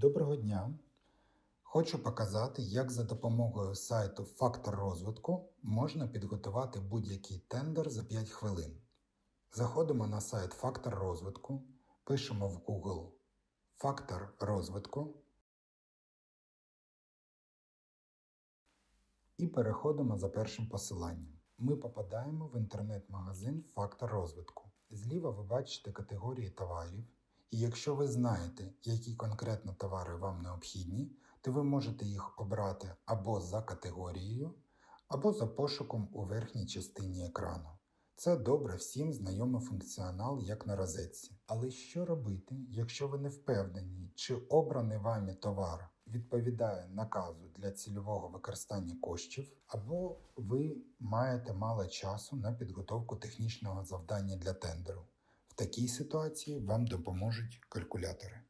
Доброго дня! Хочу показати, як за допомогою сайту Фактор розвитку можна підготувати будь-який тендер за 5 хвилин. Заходимо на сайт Фактор розвитку, пишемо в Google Фактор розвитку і переходимо за першим посиланням. Ми попадаємо в інтернет-магазин Фактор розвитку. Зліва ви бачите категорії товарів. І якщо ви знаєте, які конкретно товари вам необхідні, то ви можете їх обрати або за категорією, або за пошуком у верхній частині екрану. Це добре всім знайомий функціонал як на розетці. Але що робити, якщо ви не впевнені, чи обраний вами товар відповідає наказу для цільового використання коштів, або ви маєте мало часу на підготовку технічного завдання для тендеру. Такій ситуації вам допоможуть калькулятори.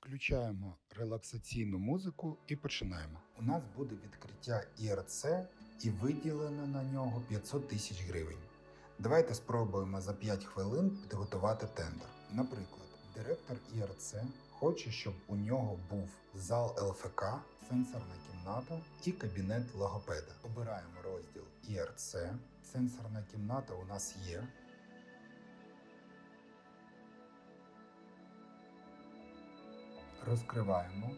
Включаємо релаксаційну музику і починаємо. У нас буде відкриття ІРЦ і виділено на нього 500 тисяч гривень. Давайте спробуємо за 5 хвилин підготувати тендер. Наприклад, директор ІРЦ хоче, щоб у нього був зал ЛФК, сенсорна кімната і кабінет логопеда. Обираємо розділ ІРЦ. Сенсорна кімната у нас є. Розкриваємо.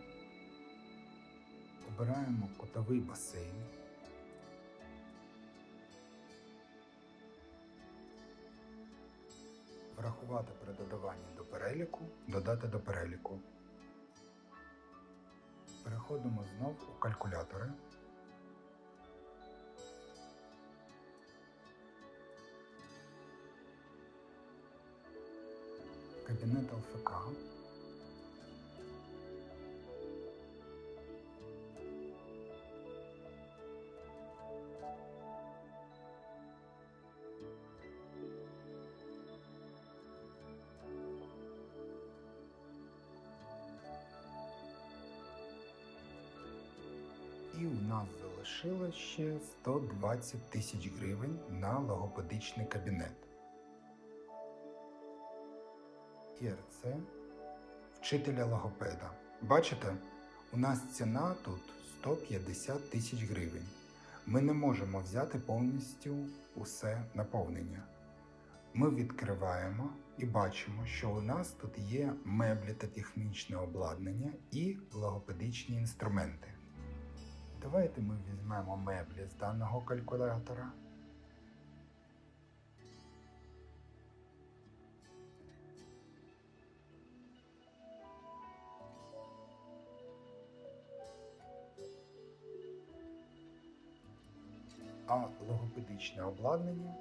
Обираємо котовий басейн. Врахувати при додаванні до переліку, додати до переліку. Переходимо знов у калькулятори. Кабінет ЛФК. І у нас залишилось ще 120 тисяч гривень на логопедичний кабінет. ІРЦ вчителя логопеда. Бачите, у нас ціна тут 150 тисяч гривень. Ми не можемо взяти повністю усе наповнення. Ми відкриваємо і бачимо, що у нас тут є меблі та технічне обладнання і логопедичні інструменти. Давайте ми візьмемо меблі з даного калькулятора. А логопедичне обладнання,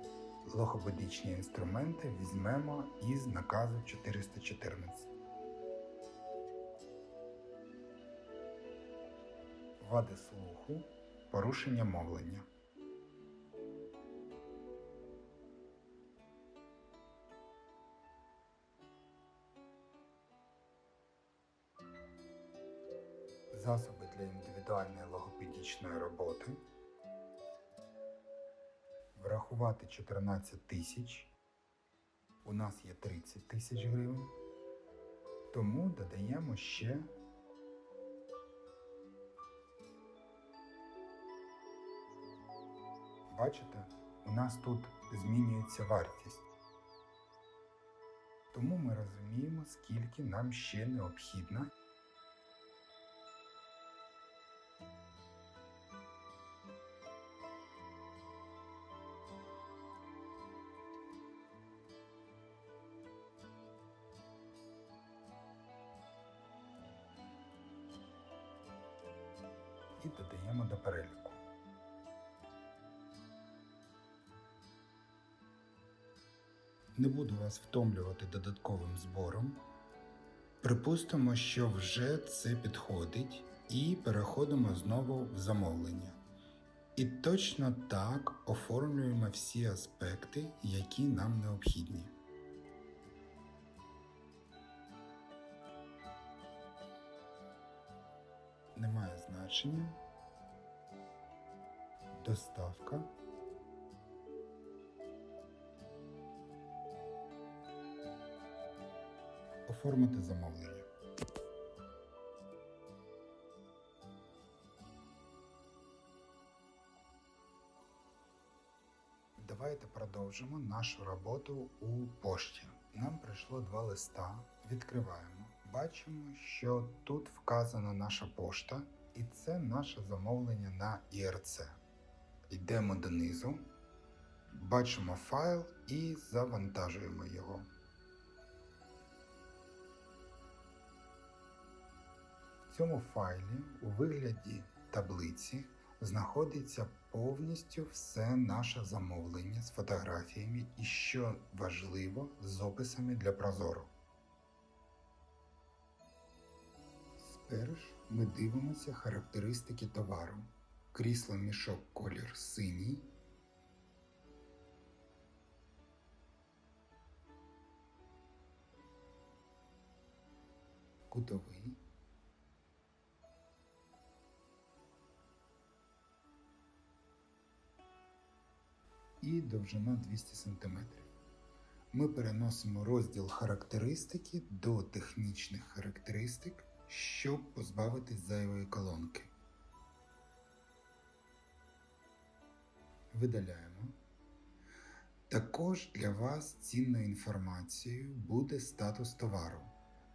логопедичні інструменти візьмемо із наказу 414. Вади слуху, порушення мовлення. Засоби для індивідуальної логопедичної роботи. Врахувати 14 тисяч. У нас є 30 тисяч гривень. Тому додаємо ще Бачите, у нас тут змінюється вартість. Тому ми розуміємо, скільки нам ще необхідно. І додаємо до переліку. Не буду вас втомлювати додатковим збором. Припустимо, що вже це підходить, і переходимо знову в замовлення. І точно так оформлюємо всі аспекти, які нам необхідні. Немає значення. Доставка. оформити замовлення. Давайте продовжимо нашу роботу у пошті. Нам прийшло два листа. Відкриваємо. Бачимо, що тут вказана наша пошта, і це наше замовлення на ІРЦ. Йдемо донизу, бачимо файл і завантажуємо його. Цьому файлі у вигляді таблиці знаходиться повністю все наше замовлення з фотографіями і, що важливо, з описами для Прозоро. Сперш ми дивимося характеристики товару. Крісло мішок колір синій. Кутовий. І довжина 200 см. Ми переносимо розділ характеристики до технічних характеристик, щоб позбавитись зайвої колонки. Видаляємо. Також для вас цінною інформацією буде статус товару.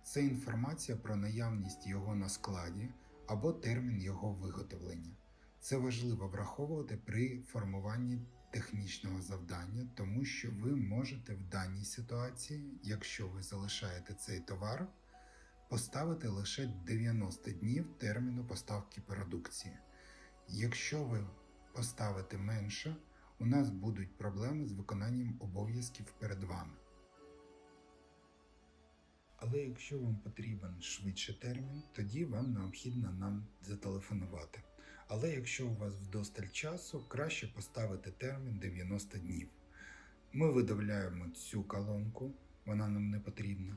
Це інформація про наявність його на складі або термін його виготовлення. Це важливо враховувати при формуванні технічного завдання, тому що ви можете в даній ситуації, якщо ви залишаєте цей товар, поставити лише 90 днів терміну поставки продукції. Якщо ви поставите менше, у нас будуть проблеми з виконанням обов'язків перед вами. Але якщо вам потрібен швидше термін, тоді вам необхідно нам зателефонувати. Але якщо у вас вдосталь часу, краще поставити термін 90 днів. Ми видавляємо цю колонку, вона нам не потрібна.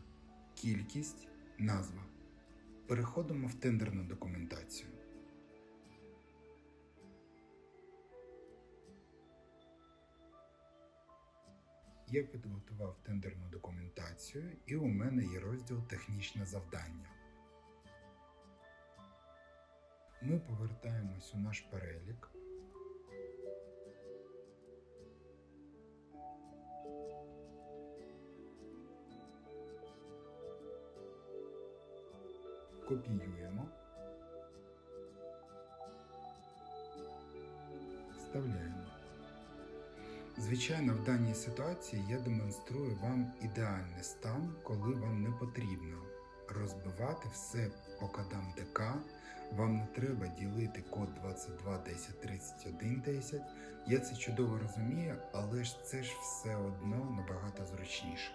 Кількість, назва. Переходимо в тендерну документацію. Я підготував тендерну документацію і у мене є розділ Технічне завдання. Ми повертаємось у наш перелік. Копіюємо. Вставляємо. Звичайно, в даній ситуації я демонструю вам ідеальний стан, коли вам не потрібно розбивати все по кодам ДК. Вам не треба ділити код 22 10 31 10. Я це чудово розумію, але ж це ж все одно набагато зручніше.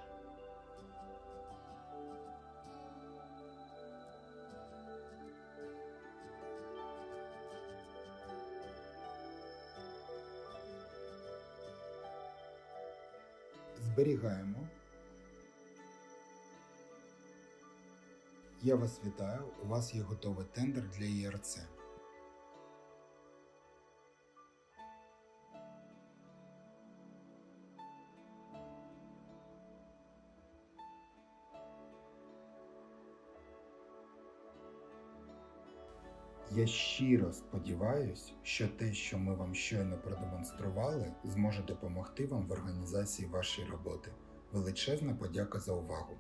Зберігаємо. Я вас вітаю. У вас є готовий тендер для ІРЦ. Я щиро сподіваюся, що те, що ми вам щойно продемонстрували, зможе допомогти вам в організації вашої роботи. Величезна подяка за увагу!